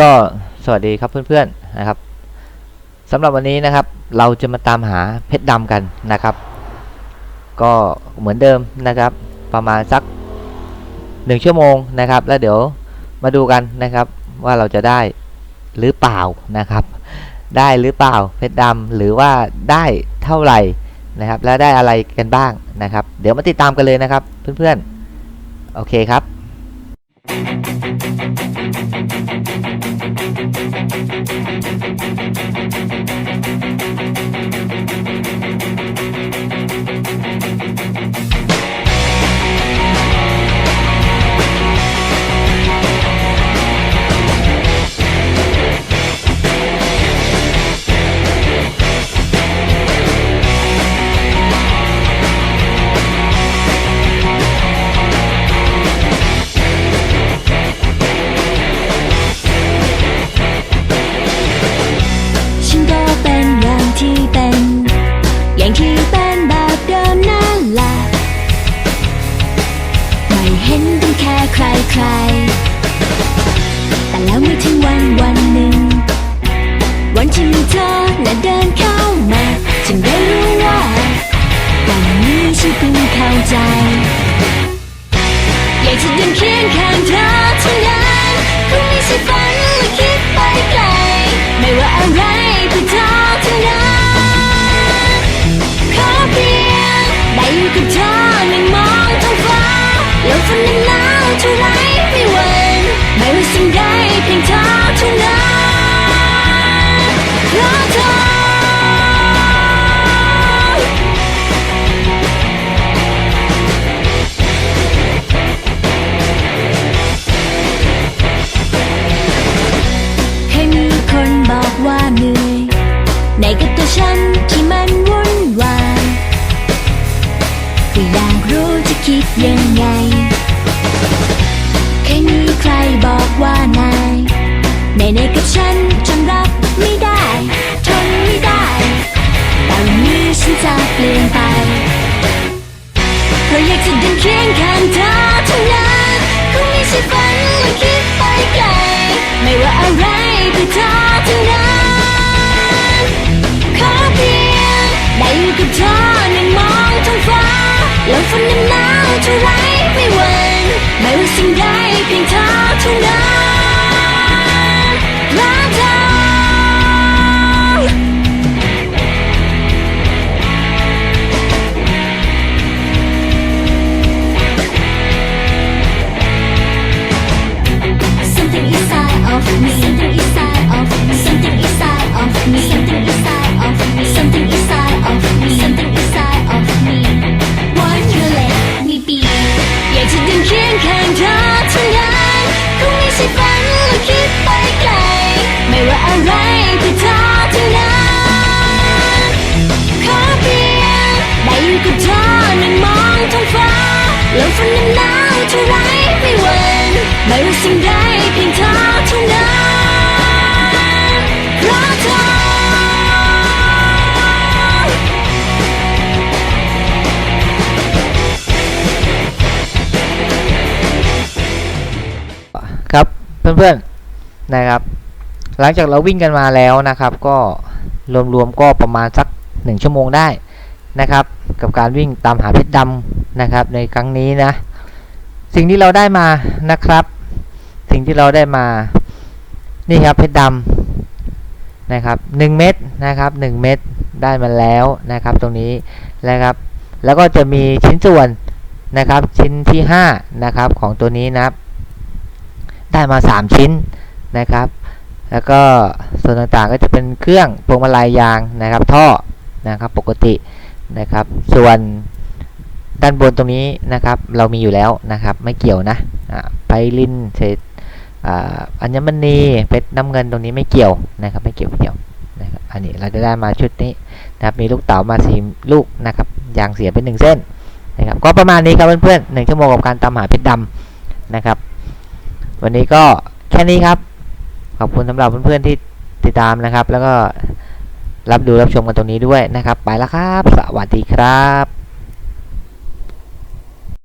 ก็สวัสดีครับเพื่อนๆนะครับสำหรับวันนี้นะครับ เราจะมาตามหาเพชรดำกันนะครับ ก็เหมือนเดิมนะครับ ประมาณสักหนึ่งชั่วโมงนะครับ แล้วเดี๋ยวมาดูกันนะครับว่าเราจะได้หรือเปล่านะครับ ได้หรือเปล่าเพชรดำหรือว่าได้เท่าไหร่นะครับ แล้วได้อะไรกันบ้างนะครับ เดี๋ยวมาติดตามกันเลยนะครับ เพื่อนๆโอเคครับ ฉั ใคร แต่แล้วเมื่อถึงวันวัน บอกว่านายในในกับฉันจนรับไม่ได้ทนไม่ได้แต่วันนี้ฉันจะเปลี่ยนไปเพราะอยากจะเดินเคียงข้างเธอเท่านั้นคงไม่ใช่ฝันและคิดไปไกลไม่ว่าอะไรเพื่อเธอเท่านั้นขอเพียงได้อยู่กับเธอนั่งมองท้องฟ้าลมฝนนั้นหนาวเท่าไรไม่หวั่นไม่ว่าสิ่ง อยากจะเคียงข้างเธอเท่านั้นคงไม่ใช่ฝันและคิดไปไกล ไม่ว่าอะไรเพื่อเธอเท่านั้นขอเพียงได้อยู่กับเธอนั่งมองท้องฟ้าแล้วฝน เพื่อนๆนะครับ หลังจากเราวิ่งกันมาแล้วนะครับ ก็รวมๆก็ประมาณสักหนึ่งชั่วโมงได้นะครับ กับการวิ่งตามหาเพชรดำนะครับ ในครั้งนี้นะ สิ่งที่เราได้มานะครับ สิ่งที่เราได้มานี่ครับเพชรดำนะครับหนึ่งเม็ดนะครับหนึ่งเม็ดได้มาแล้วนะครับ ตรงนี้นะครับ แล้วก็จะมีชิ้นส่วนนะครับ ชิ้นที่ห้านะครับของตัวนี้นะครับ ได้มา 3 ชิ้นนะครับ แล้วก็ส่วนต่างๆก็จะเป็นเครื่องพวงมาลัยยางนะครับ ท่อนะครับปกตินะครับ ส่วนด้านบนตรงนี้นะครับ เรามีอยู่แล้วนะครับ ไม่เกี่ยวนะอ่าไปลินเศษอ่าอัญมณีเพชรน้ำเงินตรงนี้ไม่เกี่ยวนะครับ ไม่เกี่ยวไม่เกี่ยวนะครับอันนี้เราจะได้มาชุดนี้นะครับมีลูกเต๋ามาสีลูกนะครับยางเสียเป็นหนึ่งเส้นนะครับก็ประมาณนี้ครับเพื่อนๆหนึ่งชั่วโมงกับการตามหาเพชรดำนะครับ วันนี้ก็แค่นี้ครับ ขอบคุณสำหรับเพื่อนๆที่ติดตามนะครับ แล้วก็รับดูรับชมกันตรงนี้ด้วยนะครับ ไปแล้วครับ สวัสดีครับ